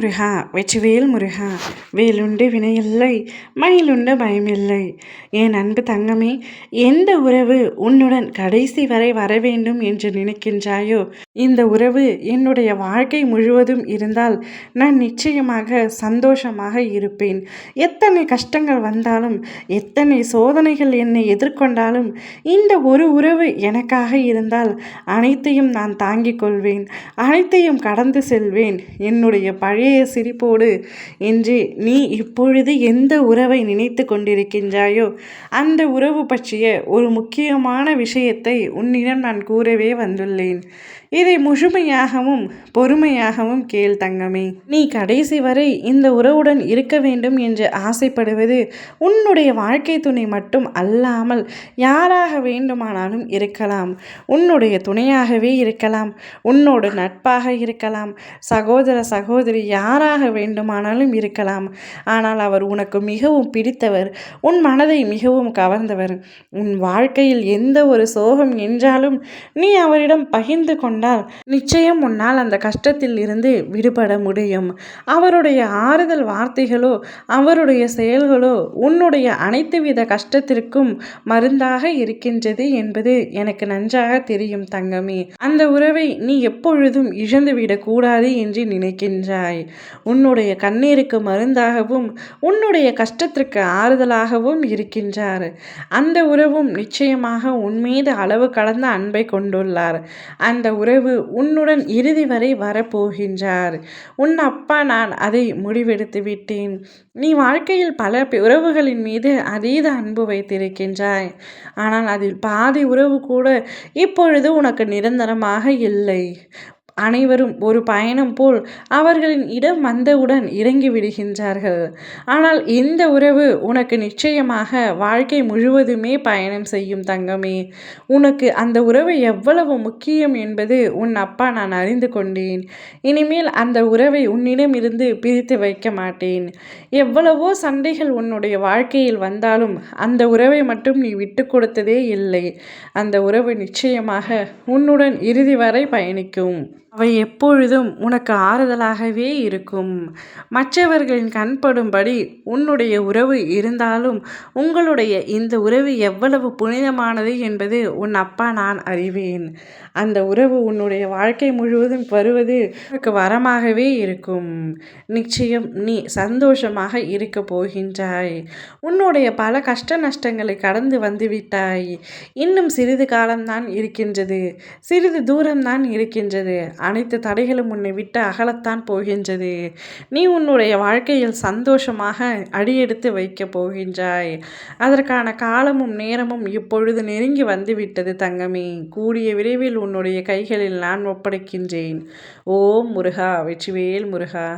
முருகா வெற்றிவேல் முருகா வேலுண்டு வினையில்லை மயிலுண்டு பயமில்லை. என் அன்பு தங்கமே எந்த உறவு உன்னுடன் கடைசி வரை வர வேண்டும் என்று நினைக்கின்றாயோ? இந்த உறவு என்னுடைய வாழ்க்கை முழுவதும் இருந்தால் நான் நிச்சயமாக சந்தோஷமாக இருப்பேன். எத்தனை கஷ்டங்கள் வந்தாலும் எத்தனை சோதனைகள் என்னை எதிர்கொண்டாலும் இந்த ஒரு உறவு எனக்காக இருந்தால் அனைத்தையும் நான் தாங்கிக் கொள்வேன் அனைத்தையும் கடந்து செல்வேன். என்னுடைய பழைய சிரிப்போடு என்று நீ இப்பொழுது எந்த உறவை நினைத்து கொண்டிருக்கின்றாயோ அந்த உறவு பற்றிய ஒரு முக்கியமான விஷயத்தை உன்னிடம் நான் கூறவே வந்துள்ளேன். இதை முழுமையாகவும் பொறுமையாகவும் கேள் தங்கமே. நீ கடைசி வரை இந்த உறவுடன் இருக்க வேண்டும் என்று ஆசைப்படுவது உன்னுடைய வாழ்க்கை துணை மட்டும் அல்லாமல் யாராக வேண்டுமானாலும் இருக்கலாம். உன்னுடைய துணையாகவே இருக்கலாம். உன்னோட நட்பாக இருக்கலாம். சகோதர சகோதரி யாராக வேண்டுமானாலும் இருக்கலாம். ஆனால் அவர் உனக்கு மிகவும் பிடித்தவர். உன் மனதை மிகவும் கவர்ந்தவர். உன் வாழ்க்கையில் எந்த ஒரு சோகம் என்றாலும் நீ அவரிடம் பகிர்ந்து கொண்ட கொண்டால் நிச்சயம் உன்னால் அந்த கஷ்டத்தில் இருந்து விடுபட முடியும். அவருடைய ஆறுதல் வார்த்தைகளோ அவருடைய செயல்களோ உன்னுடைய அனைத்து வித கஷ்டத்திற்கும் மருந்தாக இருக்கின்றது என்பது எனக்கு நன்றாக தெரியும் தங்கமே. அந்த உறவை நீ எப்பொழுதும் இழந்துவிடக்கூடாது என்று நினைக்கின்றாய். உன்னுடைய கண்ணீருக்கு மருந்தாகவும் உன்னுடைய கஷ்டத்திற்கு ஆறுதலாகவும் இருக்கின்றார். அந்த உறவும் நிச்சயமாக உன்மீது அளவு கடந்த அன்பை கொண்டுள்ளார். அந்த உறவு உறவு உன்னுடன் இறுதி வரை வரப்போகின்றார். உன் அப்பா நான் அதை முடிவெடுத்து விட்டேன். நீ வாழ்க்கையில் பல உறவுகளின் மீது அதீத அன்பு வைத்திருக்கின்றாய். ஆனால் அதில் பாதி உறவு கூட இப்பொழுது உனக்கு நிரந்தரமாக இல்லை. அனைவரும் ஒரு பயணம் போல் அவர்களின் இடம் வந்தவுடன் இறங்கி விடுகின்றார்கள். ஆனால் இந்த உறவு உனக்கு நிச்சயமாக வாழ்க்கை முழுவதுமே பயணம் செய்யும் தங்கமே. உனக்கு அந்த உறவு எவ்வளவு முக்கியம் என்பது உன் அப்பா நான் அறிந்து கொண்டேன். இனிமேல் அந்த உறவை உன்னிடம் இருந்து பிரித்து வைக்க மாட்டேன். எவ்வளவோ சண்டைகள் உன்னுடைய வாழ்க்கையில் வந்தாலும் அந்த உறவை மட்டும் நீ விட்டு கொடுத்ததே இல்லை. அந்த உறவு நிச்சயமாக உன்னுடன் இறுதி வரை பயணிக்கும். அவை எப்பொழுதும் உனக்கு ஆறுதலாகவே இருக்கும். மற்றவர்களின் கண்படும்படி உன்னுடைய உறவு இருந்தாலும் உங்களுடைய இந்த உறவு எவ்வளவு புனிதமானது என்பது உன் அப்பா நான் அறிவேன். அந்த உறவு உன்னுடைய வாழ்க்கை முழுவதும் வருவது உனக்கு வரமாகவே இருக்கும். நிச்சயம் நீ சந்தோஷமாக இருக்க போகின்றாய். உன்னுடைய பல கஷ்ட நஷ்டங்களை கடந்து வந்துவிட்டாய் இன்னும் சிறிது காலம்தான் இருக்கின்றது. சிறிது தூரம்தான் இருக்கின்றது. அனைத்து தடைகளும் உன்னை விட்டு அகலத்தான் போகின்றது. நீ உன்னுடைய வாழ்க்கையில் சந்தோஷமாக அடியெடுத்து வைக்கப் போகின்றாய். அதற்கான காலமும் நேரமும் இப்பொழுது நெருங்கி வந்துவிட்டது தங்கமே. கூடிய விரைவில் உன்னுடைய கைகளில் நான் ஒப்படைக்கின்றேன். ஓம் முருகா வெற்றிவேல் முருகா.